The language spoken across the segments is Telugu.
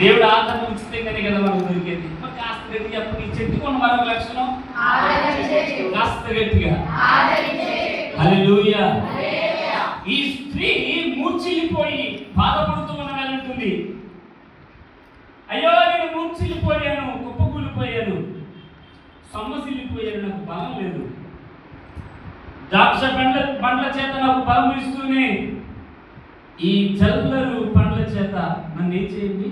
దేవుడు ఆదరణ ఉచితంగానే కదా మనకు దొరికేది. మరి కాస్త గట్టి చెప్పండి ఈ చెట్టుకు ఉన్న మరొక లక్షణం? కాస్త గట్టిగా. హల్లెలూయా. ఈ స్త్రీ మూర్చిల్లిపోయి బాధపడుతూ ఉన్న వెళ్ళుంటుంది అయ్యో నేను మూర్చిల్లిపోయాను కుప్పకూలిపోయాను. సొమ్మసిల్లిపోయాను నాకు బలం లేదు. ద్రాక్ష పండ్ల పండ్ల చేత నాకు బలం ఇస్తూనే ఈ చల్లరు పండ్ల చేత నన్ను ఏం చేయండి?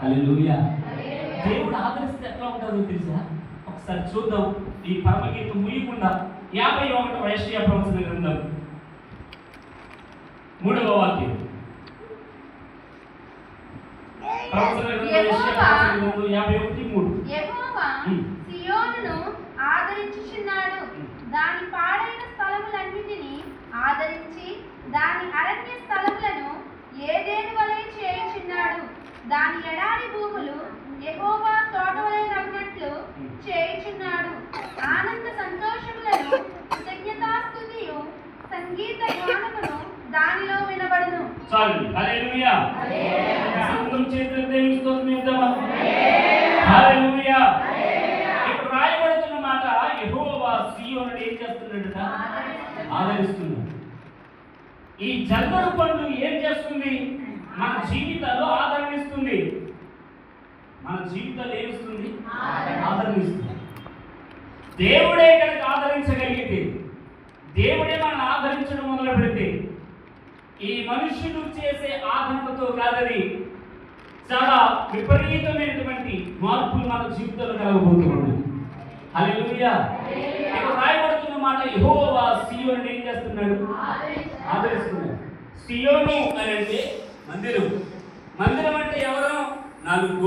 హల్లెలూయా. దేవుడు ఆదరిస్తే ఎట్లా ఉంటుందో తెలుసా? ఒకసారి చూద్దాం. ఈ పరమగీతం ముయ్యకుండా యాభై ఒకటి వైశ్య ప్రవచన గ్రంథం. మూడవ వాక్యం. ప్రవచన గ్రంథం యాభై ఒకటి మూడు యెహోవా ఉమ్. సియోనును ఆదరించుచున్నాడు దాని పాడైన స్థలములన్నిటినీ ఆదరించి దాని అరణ్య స్థలములను ఏదేని వలె చేయుచున్నాడు దాని ఎడారి భూములు యెహోవా తోట వలె నవ్వినట్లు చేయుచున్నాడు. ఆనంద సంతోషములను కృతజ్ఞతాస్తుతియు సంగీత గానమును దానిలో వినబడును. చాలు. హల్లెలూయా. అందరం చేతులు దేవుని స్తోత్రం చేద్దామా హల్లెలూయా. ఇక్కడ రాయబడుతున్న మాట యెహోవా సీయోనుడు ఏం చేస్తున్నాడట? ఆదరిస్తున్నాడు. ఈ జల్దరు పండు ఏం చేస్తుంది? మన జీవితాల్లో ఆదరణ ఇస్తుంది మన జీవితాలు ఏమిస్తుంది ఆదరణ. ఇస్తుంది దేవుడే కనుక ఆదరించగలిగితే దేవుడే మనం ఆదరించడం మొదలు పెడితే ఈ మనుషులు చేసే ఆదరణతో కాదని చాలా విపరీతమైనటువంటి మార్పులు మన జీవితంలో కలగబోతున్నాయి హల్లెలూయా. ఇక్కడ రాయబడుతున్న మాట యెహోవా సియోను ఏం చేస్తున్నాడు? ఆదరిస్తున్నాడు. సియోను అని అంటే మందిరం. మందిరం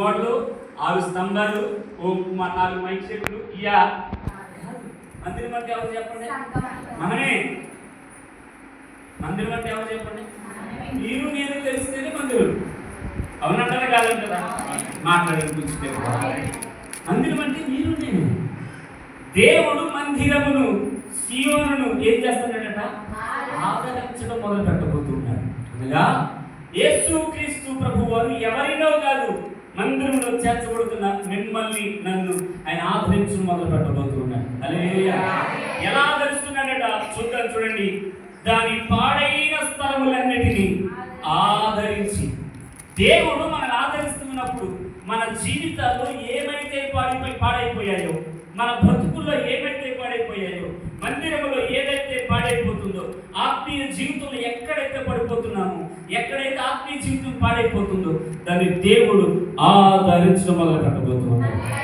గోడలు ఆరు స్తంభాలు ఓ మా నాలుగు మైక్ సెట్లు ఇయా. మందిరం అంటే ఎవరు చెప్పండి? మనమే. మందిరం అంటే ఎవరు చెప్పండి? మీరు నేను తెలిస్తేనే మందిరం. అవునంటారా కాదంటారా? మాట్లాడే మందిరం అంటే మీరు నేను. దేవుడు మందిరమును సియోనును ఏం చేస్తున్నాడట? ఆదరించడం మొదలు పెట్టబోతున్నాడు అనగా యేసు క్రీస్తు ప్రభు వారు ఎవరినో కాదు మందిరంలో చేర్చబడుతున్న మిమ్మల్ని నన్ను ఆయన ఆదరించడం మొదలు పెట్టబోతున్నాడు. ఎలా ఆదరిస్తున్నాడట? చూద్దాం చూడండి. దాని పాడైన స్థలములన్నిటినీ ఆదరించి. దేవుడు మనల్ని ఆదరిస్తున్నప్పుడు మన జీవితాల్లో ఏమైతే పాడిపోయి పాడైపోయాయో మన బ్రతుకుల్లో ఏమైతే పాడైపోయాయో మందిరంలో ఏదైతే పాడైపోతుందో ఆ పాడైపోతుందో దాన్ని దేవుడు ఆదరించడం మొదలు పెట్టబోతున్నాడు